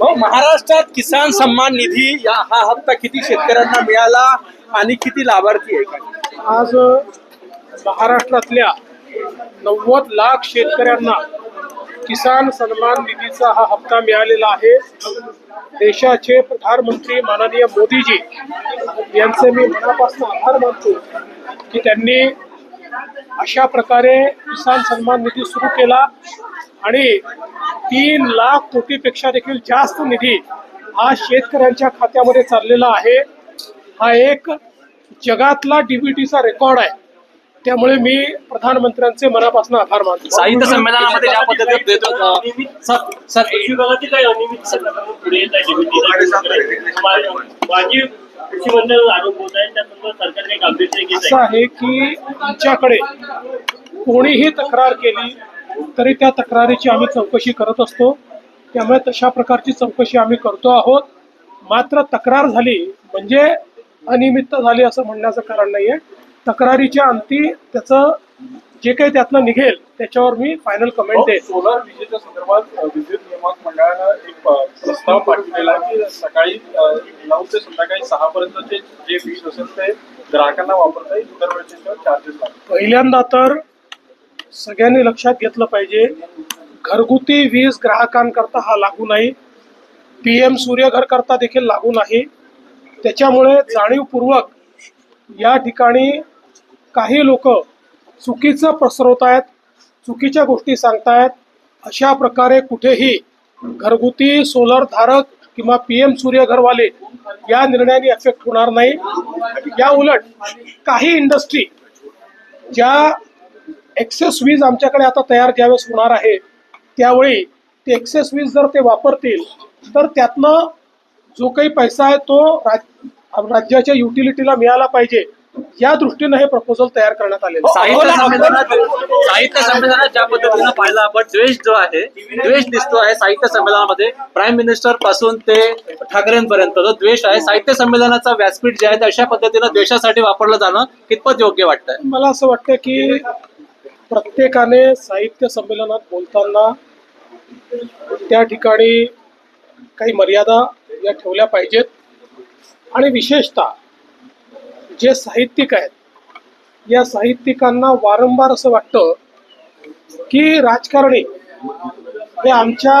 हो, महाराष्ट्रात किसान सन्मान निधी या हा हप्ता किती शेतकऱ्यांना मिळाला आणि किती लाभार्थी आहे? आज महाराष्ट्रातल्या नव्वद लाख शेतकऱ्यांना किसान सन्मान निधीचा हा हप्ता मिळालेला आहे. देशाचे प्रधानमंत्री माननीय मोदीजी यांचे मी मनापासून आभार मानतो की त्यांनी अशा प्रकारे किसान सन्मान निधी सुरू केला आणि तीन लाख कोटीपेक्षा देखील जास्त निधी हा शेतकऱ्यांच्या खात्यामध्ये चाललेला आहे. हा एक जगातला डीबीटीचा रेकॉर्ड आहे. त्यामुळे मी प्रधानमंत्र्यांचे मनापासून आभार मानतो. साहित्य संमेलनामध्ये ज्या पद्धतीने असं आहे की आमच्याकडे कोणीही तक्रार केली तरी त्या तक्रारीची आम्ही चौकशी करत असतो. त्यामुळे तशा प्रकारची चौकशी आम्ही करतो आहोत. मात्र तक्रार झाली म्हणजे अनियमितता झाली असं म्हणण्याचं कारण नाही आहे तक्रारीच्या अंती त्याचं जे काही त्यातनं निघेल त्याच्यावर मी फायनल कमेंट देईन. सोलार विजेच्या संदर्भात विद्युत नियामक मंडळानं एक प्रस्ताव पाठवलेला की सकाळी नऊ ते संध्याकाळी सहा पर्यंतचे जे वीज असेल ते ग्राहकांना वापरता येईल इतर वेळेचे चार्जेस पहिल्यांदा तर सगळ्यांनी लक्षात घेतलं पाहिजे घरगुती वीज ग्राहकांकरता हा लागू नाही. पी एम सूर्यघर करता देखील लागू नाही. त्याच्यामुळे जाणीवपूर्वक या ठिकाणी काही लोक चुकीचं पसरवत आहेत चुकीच्या गोष्टी सांगतायत अशा प्रकारे कुठेही घरगुती सोलर धारक किंवा पी एम सूर्यघरवाले या निर्णयाने अफेक्ट होणार नाही. या उलट काही इंडस्ट्री ज्या एक्सेस वीज आमच्याकडे आता तयार ज्यावेळेस होणार आहे त्यावेळी ते एक्सेस वीज जर ते वापरतील तर त्यातनं जो काही पैसा आहे तो राज राज्याच्या युटिलिटीला मिळाला पाहिजे. या दृष्टीनं हे प्रपोजल तयार करण्यात आलेलं आहे. साहित्य संमेलनात साहित्य संमेलनात ज्या पद्धतीनं पाहिलं आपण द्वेष जो आहे द्वेष दिसतो आहे साहित्य संमेलनामध्ये. प्राईम मिनिस्टरपासून ते ठाकरेंपर्यंत जो द्वेष आहे साहित्य संमेलनाचा व्यासपीठ जे आहे ते अशा पद्धतीनं द्वेषासाठी वापरलं जाणं कितपत योग्य वाटतंय? मला असं वाटतं की प्रत्येकाने साहित्य संमेलनात बोलताना त्या ठिकाणी काही मर्यादा या ठेवल्या पाहिजेत. आणि विशेषतः जे साहित्यिक आहेत या साहित्यिकांना वारंवार असं वाटतं की राजकारणी हे आमच्या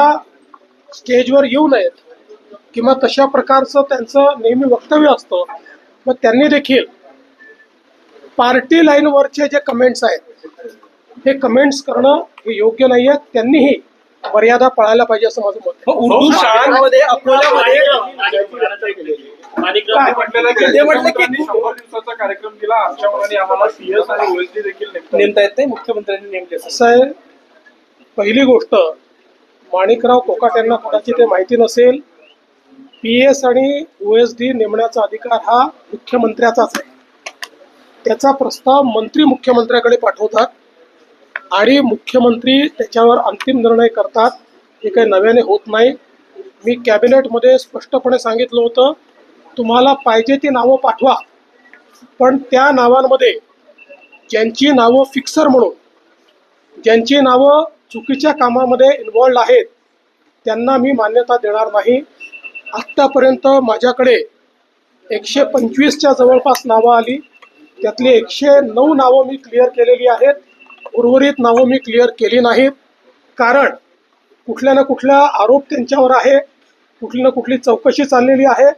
स्टेजवर येऊ नयेत किंवा तशा प्रकारचं त्यांचं नेहमी वक्तव्य असतं मग त्यांनी देखील पार्टी लाईनवरचे जे कमेंट्स आहेत हे कमेंट्स करणं हे योग्य नाही आहे त्यांनीही मर्यादा पाळायला पाहिजे असं माझं मत आहे. उर्दू शाळांमध्ये अकोल्यामध्ये माणिक काय? म्हटलेलं की ते म्हटलं की- मुख्यमंत्र्यांनी शंभर दिवसाचा कार्यक्रम केला. आमच्या मनाने आम्हाला सीएस आणि ओएसडी देखील नेमता येत नाही. मुख्यमंत्र्यांनी नेमले असं आहे. पहिली गोष्ट माणिकराव कोकाट यांना कदाचित ते माहिती नसेल पी एस आणि ओ एस डी नेमण्याचा अधिकार हा मुख्यमंत्र्याचाच आहे. त्याचा प्रस्ताव मंत्री मुख्यमंत्र्याकडे पाठवतात आणि मुख्यमंत्री त्याच्यावर अंतिम निर्णय करतात. हे काही नव्याने होत नाही. मी कॅबिनेटमध्ये स्पष्टपणे सांगितलं होतं तुम्हाला पाहिजे ती नावं पाठवा. पण त्या नावांमध्ये ज्यांची नावं फिक्सर म्हणून ज्यांची नावं चुकीच्या कामामध्ये इन्वॉल्ड आहेत त्यांना मी मान्यता देणार नाही. आत्तापर्यंत माझ्याकडे एकशे पंचवीसच्या जवळपास नावं आली. त्यातली एकशे नऊ नावं मी क्लिअर केलेली आहेत. उर्वरित नावं मी क्लिअर केली नाहीत. कारण कुठल्या ना कुठला आरोप त्यांच्यावर आहे. कुठली ना कुठली चौकशी चाललेली आहे.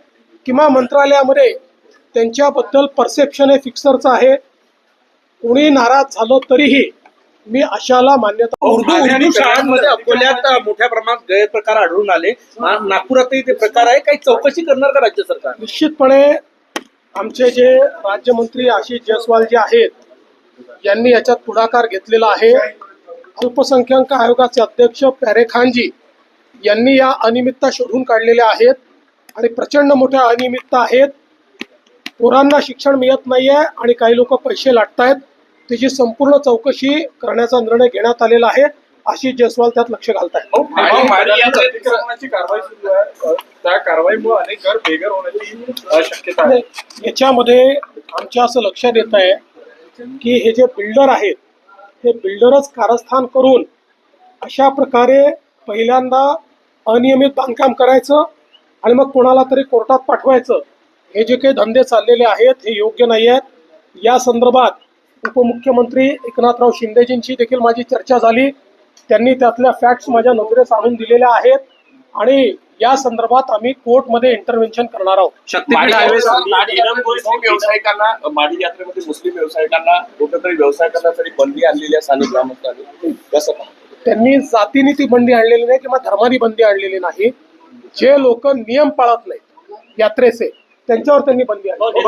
किंवा मंत्रालयामध्ये त्यांच्याबद्दल परसेप्शन हे फिक्सरचं आहे. कोणी नाराज झालं तरीही मी अशाला मान्यता उर्दू उर्दू शाळांमध्ये अकोल्यात मोठ्या प्रमाणात गैरप्रकार आढळून आले. नागपुरातही ते प्रकार आहे. काही चौकशी करणार का राज्य सरकार? निश्चितपणे आमचे जे राज्यमंत्री आशिष जयस्वाल जे आहेत यांनी याच्यात पुढाकार घेतलेला आहे. अल्पसंख्याक आयोगाचे अध्यक्ष प्यारे खानजी यांनी या अनियमितता शोधून काढलेल्या आहेत. आणि प्रचंड मोठ्या अनियमितता आहेत. पोरांना शिक्षण मिळत नाहीये आणि काही लोक पैसे लाटतायत. त्याची संपूर्ण चौकशी करण्याचा निर्णय घेण्यात आलेला आहे. आशिष जयस्वाल त्यात लक्ष घालतायत. आणि माननीय अतिक्रमणाची कारवाई सुरू आहे. अ, त्या कारवाईमुळे अनेक घर बेघर होण्याची अ, शक्यता आहे. याच्यामध्ये आमच्या असं लक्षात येत आहे की हे जे बिल्डर आहेत हे बिल्डरच कारस्थान करून अशा प्रकारे पहिल्यांदा अनियमित बांधकाम करायचं आणि मग कोणाला तरी कोर्टात पाठवायचं. हे जे काही धंदे चाललेले आहेत हे योग्य नाही आहेत. या संदर्भात उपमुख्यमंत्री एकनाथराव शिंदेजींशी देखील माझी चर्चा झाली. त्यांनी त्यातल्या फॅक्ट्स माझ्या नजरेस आणून दिलेल्या आहेत. आणि या संदर्भात आम्ही कोर्टमध्ये इंटरव्हेन्शन करणार आहोत. व्यावसायिकांना माडी यात्रेमध्ये मुस्लिम व्यावसायिकांना कुठेतरी व्यवसाय करण्यासाठी बंदी आणलेली आहे स्थानिक ग्रामस्थांनी? त्यांनी जातीने ती बंदी आणलेली नाही किंवा धर्मानी बंदी आणलेली नाही. जे लोक नियम पाळत नाहीत यात्रेचे त्यांच्यावर त्यांनी बंदी आणली.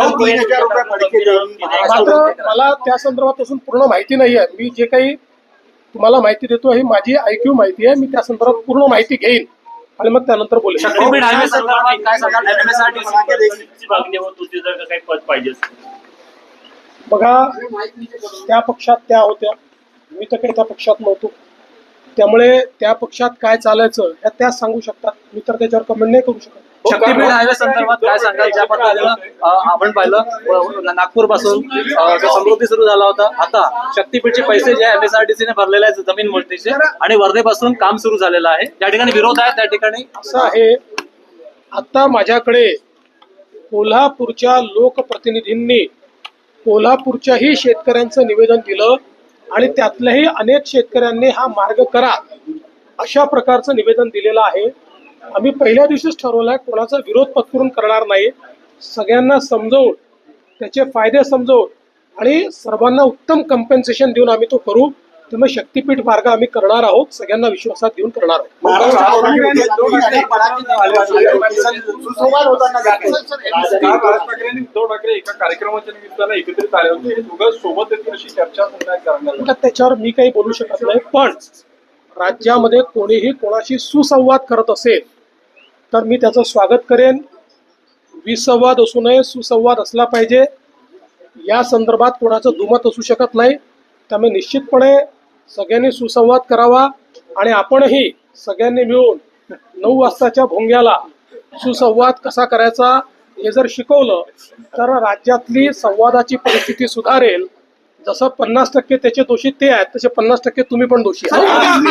मात्र मला त्या संदर्भात अजून पूर्ण माहिती नाही आहे मी जे काही तुम्हाला माहिती देतो ही माझी ऐक्यू माहिती आहे. मी त्या संदर्भात पूर्ण माहिती घेईन आणि मग त्यानंतर असेल. बघा त्या पक्षात त्या होत्या. मी तर काही त्या पक्षात नव्हतो. त्यामुळे त्या पक्षात काय चालायचं ह्या त्याच सांगू शकतात. मी तर त्याच्यावर कमेंट नाही करू शकत. शक्तीपीठ हायवे संदर्भात काय सांगाल? ज्या पद्धतीनं अ, आपण पाहिलं नागपूरपासून जो समृद्धी सुरू झाला होता आता शक्तीपीठचे पैसे जे एमएसआरटीसीने भरलेले आहेत जमीन मोजणीचे आणि वर्धेपासून काम सुरू झालेलं आहे. ज्या ठिकाणी विरोध आहे त्या ठिकाणी? असं आहे आता माझ्याकडे कोल्हापूरच्या लोकप्रतिनिधींनी कोल्हापूरच्याही शेतकऱ्यांचं निवेदन दिलं. आणि त्यातल्याही अनेक शेतकऱ्यांनी हा मार्ग करा अशा प्रकारचं निवेदन दिलेलं आहे. आम्ही पहिल्या दिवशीच ठरवलं आहे कोणाचा विरोध पत्करून करणार नाही. सगळ्यांना समजवून त्याचे फायदे समजवून आणि सर्वांना उत्तम कम्पेन्सेशन देऊन आम्ही तो करू. त्यामुळे शक्तीपीठ मार्ग आम्ही करणार आहोत सगळ्यांना विश्वासात घेऊन करणार आहोत हे त्याच्यावर मी काही बोलू शकत नाही पण राज्यामध्ये कोणीही कोणाशी सुसंवाद करत असेल तर मी त्याचं स्वागत करेन विसंवाद असू नये सुसंवाद असला पाहिजे या संदर्भात कोणाचं दुमत असू शकत नाही त्यामुळे निश्चितपणे सगळ्यांनी सुसंवाद करावा आणि आपणही सगळ्यांनी मिळून नऊ वाजताच्या भोंग्याला सुसंवाद कसा करायचा हे जर शिकवलं तर राज्यातली संवादाची परिस्थिती सुधारेल. जसं पन्नास टक्के त्याचे दोषी ते आहेत तसे पन्नास टक्के तुम्ही पण दोषी आहात.